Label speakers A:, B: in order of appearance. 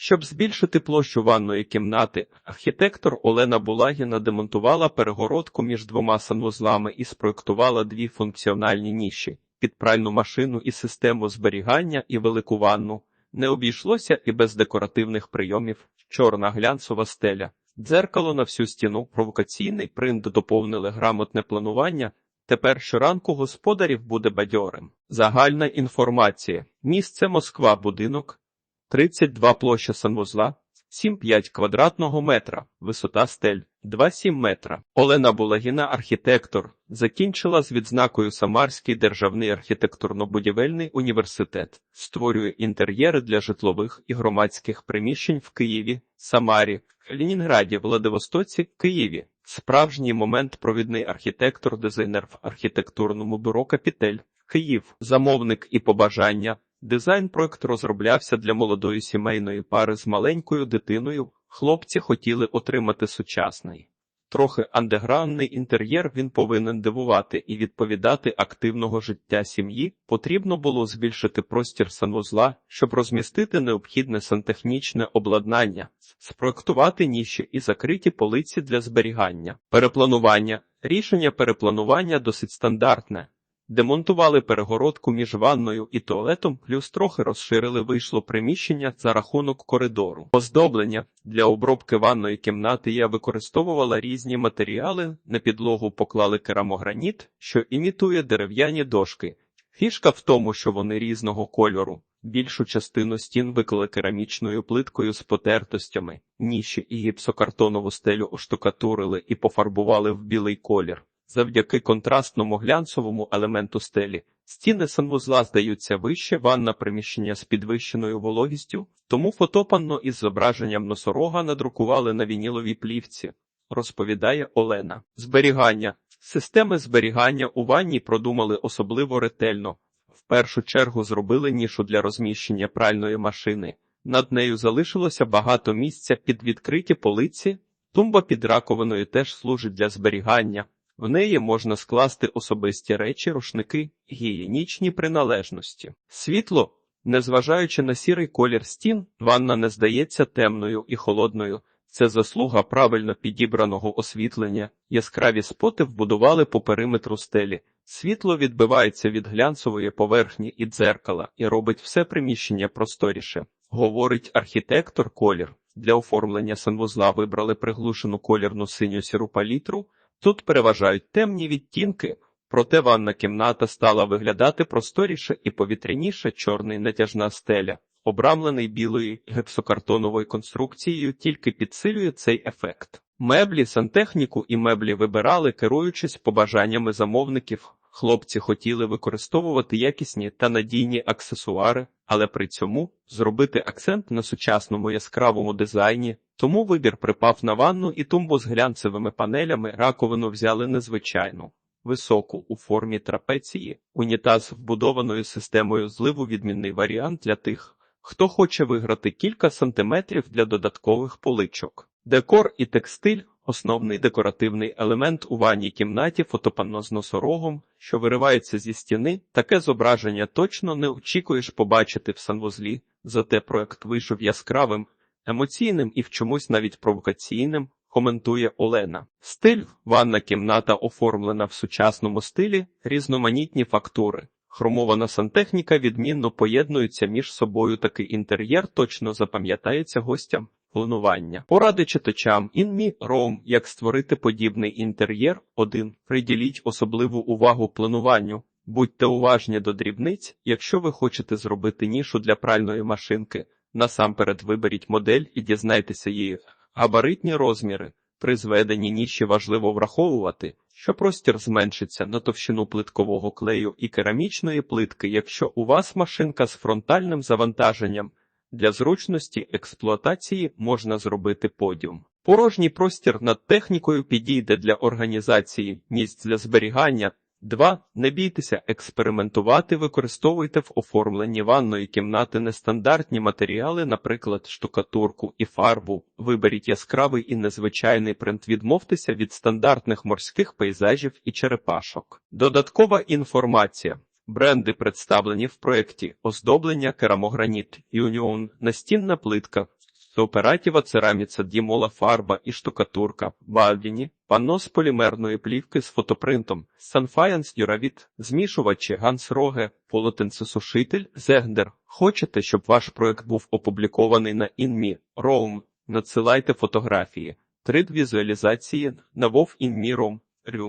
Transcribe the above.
A: Щоб збільшити площу ванної кімнати, архітектор Олена Булагіна демонтувала перегородку між двома санвузлами і спроектувала дві функціональні ніші під пральну машину і систему зберігання і велику ванну. Не обійшлося і без декоративних прийомів, чорна глянцева стеля, дзеркало на всю стіну, провокаційний принт доповнили грамотне планування. Тепер щоранку господарів буде бадьорим. Загальна інформація. Місце Москва, будинок, 32 площа санвузла, 7,5 квадратного метра, висота стель, 2,7 метра. Олена Булагіна, архітектор, закінчила з відзнакою Самарський державний архітектурно-будівельний університет, створює інтер'єри для житлових і громадських приміщень в Києві, Самарі, Ленінграді, Владивостоці, Києві. Справжній момент провідний архітектор, дизайнер в архітектурному бюро Капітель, Київ, замовник і побажання. Дизайн-проект розроблявся для молодої сімейної пари з маленькою дитиною. Хлопці хотіли отримати сучасний. Трохи андеграундний інтер'єр він повинен дивувати і відповідати активного життя сім'ї. Потрібно було збільшити простір санвузла, щоб розмістити необхідне сантехнічне обладнання, спроектувати ніші і закриті полиці для зберігання. Перепланування. Рішення перепланування досить стандартне. Демонтували перегородку між ванною і туалетом, плюс трохи розширили вийшло приміщення за рахунок коридору. Оздоблення для обробки ванної кімнати я використовувала різні матеріали. На підлогу поклали керамограніт, що імітує дерев'яні дошки. Фішка в тому, що вони різного кольору. Більшу частину стін виклали керамічною плиткою з потертостями, ніші і гіпсокартонову стелю оштукатурили і пофарбували в білий колір. Завдяки контрастному глянцевому елементу стелі стіни санвузла здаються вище, ванна приміщення з підвищеною вологістю, тому фотопанно із зображенням носорога надрукували на вініловій плівці, розповідає Олена. Зберігання. Системи зберігання у ванні продумали особливо ретельно. В першу чергу зробили нішу для розміщення пральної машини. Над нею залишилося багато місця під відкриті полиці, тумба під раковиною теж служить для зберігання. В неї можна скласти особисті речі, рушники, гігієнічні приналежності. Світло, незважаючи на сірий колір стін, ванна не здається темною і холодною. Це заслуга правильно підібраного освітлення. Яскраві споти вбудували по периметру стелі. Світло відбивається від глянцевої поверхні і дзеркала і робить все приміщення просторіше. Говорить архітектор колір. Для оформлення санвузла вибрали приглушену колірну синю сіру палітру. Тут переважають темні відтінки, проте ванна кімната стала виглядати просторіше і повітряніше чорний натяжна стеля, обрамлений білою гіпсокартоновою конструкцією, тільки підсилює цей ефект. Меблі, сантехніку і меблі вибирали, керуючись побажаннями замовників. Хлопці хотіли використовувати якісні та надійні аксесуари, але при цьому зробити акцент на сучасному яскравому дизайні. Тому вибір припав на ванну і тумбу з глянцевими панелями, раковину взяли незвичайну, високу у формі трапеції, унітаз вбудованою системою зливу відмінний варіант для тих, хто хоче виграти кілька сантиметрів для додаткових поличок. Декор і текстиль Основний декоративний елемент у ванній кімнаті фотопанно з носорогом, що виривається зі стіни, таке зображення точно не очікуєш побачити в санвузлі, зате проект вийшов яскравим, емоційним і в чомусь навіть провокаційним, коментує Олена. Стиль ванна кімната оформлена в сучасному стилі, різноманітні фактури. Хромована сантехніка відмінно поєднується між собою. Такий інтер'єр точно запам'ятається гостям. Планування. Поради читачам інмі ром, як створити подібний інтер'єр. 1. Приділіть особливу увагу плануванню. Будьте уважні до дрібниць, якщо ви хочете зробити нішу для пральної машинки. Насамперед виберіть модель і дізнайтеся її габаритні розміри. При зведенні ніші важливо враховувати, що простір зменшиться на товщину плиткового клею і керамічної плитки, якщо у вас машинка з фронтальним завантаженням. Для зручності експлуатації можна зробити подіум. Порожній простір над технікою підійде для організації місць для зберігання. 2. Не бійтеся експериментувати, використовуйте в оформленні ванної кімнати нестандартні матеріали, наприклад, штукатурку і фарбу. Виберіть яскравий і незвичайний принт, відмовтеся від стандартних морських пейзажів і черепашок. Додаткова інформація. Бренди представлені в проєкті оздоблення керамограніт Юніон, настінна плитка, Оператіва цераміця дімола фарба і штукатурка, Бальдіні, панно з полімерної плівки з фотопринтом, Санфаянс Дюравіт, змішувачі Ганс Роге, полотенцесушитель, Зегндер. Хочете, щоб ваш проект був опублікований на InMe, Roam? Надсилайте фотографії. 3D візуалізації на InMe Roam. Рю.